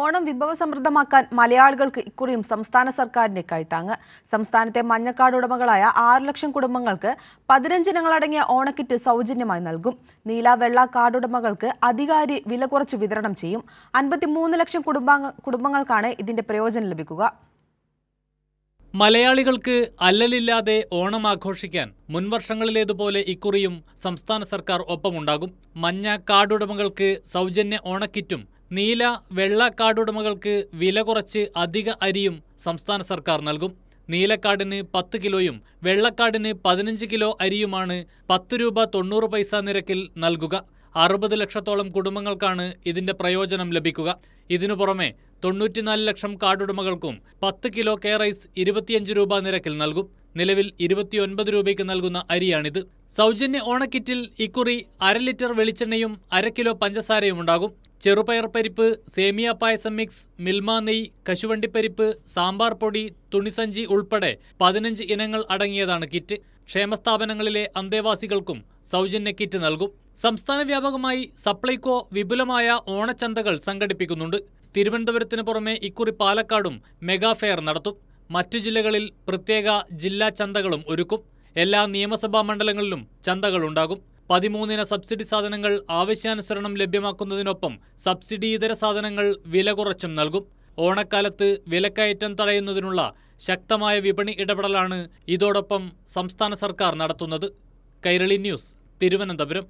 ഓണം വിഭവ സമൃദ്ധമാക്കാൻ മലയാളികൾക്ക് ഇക്കുറിയും സംസ്ഥാന സർക്കാരിന്റെ കൈത്താങ്ങ്. സംസ്ഥാനത്തെ മഞ്ഞക്കാട് ഉടമകളായ ആറ് ലക്ഷം കുടുംബങ്ങൾക്ക് പതിനഞ്ചിനങ്ങളടങ്ങിയ ഓണക്കിറ്റ് സൗജന്യമായി നൽകും. നീല വെള്ള കാർഡുടമകൾക്ക് അധികാരി വില കുറച്ച് വിതരണം ചെയ്യും. അൻപത്തിമൂന്ന് ലക്ഷം കുടുംബാംഗ കുടുംബങ്ങൾക്കാണ് ഇതിന്റെ പ്രയോജനം ലഭിക്കുക. മലയാളികൾക്ക് അല്ലലില്ലാതെ ഓണം ആഘോഷിക്കാൻ മുൻവർഷങ്ങളിലേതുപോലെ ഇക്കുറിയും സംസ്ഥാന സർക്കാർ ഒപ്പമുണ്ടാകും. മഞ്ഞ കാർഡുടമകൾക്ക് സൗജന്യ ഓണക്കിറ്റും നീല വെള്ള കാർഡുടമകൾക്ക് വില കുറച്ച് അധിക അരിയും സംസ്ഥാന സർക്കാർ നൽകും. നീലക്കാടിന് പത്ത് കിലോയും വെള്ളക്കാടിന് പതിനഞ്ച് കിലോ അരിയുമാണ് പത്ത് രൂപ തൊണ്ണൂറ് പൈസ നിരക്കിൽ നൽകുക. അറുപത് ലക്ഷത്തോളം കുടുംബങ്ങൾക്കാണ് ഇതിന്റെ പ്രയോജനം ലഭിക്കുക. ഇതിനു പുറമെ തൊണ്ണൂറ്റിനാല് ലക്ഷം കാർഡുടമകൾക്കും പത്ത് കിലോ കെ റൈസ് ഇരുപത്തിയഞ്ച് രൂപ നിരക്കിൽ നൽകും. നിലവിൽ ഇരുപത്തിയൊൻപത് രൂപയ്ക്ക് നൽകുന്ന അരിയാണിത്. സൗജന്യ ഓണക്കിറ്റിൽ ഇക്കുറി അര ലിറ്റർ വെളിച്ചെണ്ണയും അര കിലോ പഞ്ചസാരയും ഉണ്ടാകും. ചെറുപയർ പരിപ്പ് സേമിയ പായസം മിക്സ് മിൽമ നെയ് കശുവണ്ടിപ്പരിപ്പ് സാമ്പാർ പൊടി തുണിസഞ്ചി ഉൾപ്പെടെ പതിനഞ്ച് ഇനങ്ങൾ അടങ്ങിയതാണ് കിറ്റ്. ക്ഷേമസ്ഥാപനങ്ങളിലെ അന്തേവാസികൾക്കും സൗജന്യ കിറ്റ് നൽകും. സംസ്ഥാന വ്യാപകമായി സപ്ലൈകോ വിപുലമായ ഓണച്ചന്തകൾ സംഘടിപ്പിക്കുന്നുണ്ട്. തിരുവനന്തപുരത്തിന് പുറമെ ഇക്കുറി പാലക്കാടും മെഗാ ഫെയർ നടത്തും. മറ്റു ജില്ലകളിൽ പ്രത്യേക ജില്ലാ ചന്തകളും ഒരുക്കും. എല്ലാ നിയമസഭാ മണ്ഡലങ്ങളിലും ചന്തകളുണ്ടാകും. പതിമൂന്നിന സബ്സിഡി സാധനങ്ങൾ ആവശ്യാനുസരണം ലഭ്യമാക്കുന്നതിനൊപ്പം സബ്സിഡി ഇതര സാധനങ്ങൾ വില കുറച്ചും നൽകും. ഓണക്കാലത്ത് വിലക്കയറ്റം തടയുന്നതിനുള്ള ശക്തമായ വിപണി ഇടപെടലാണ് ഇതോടൊപ്പം സംസ്ഥാന സർക്കാർ നടത്തുന്നത്. കൈരളി ന്യൂസ് തിരുവനന്തപുരം.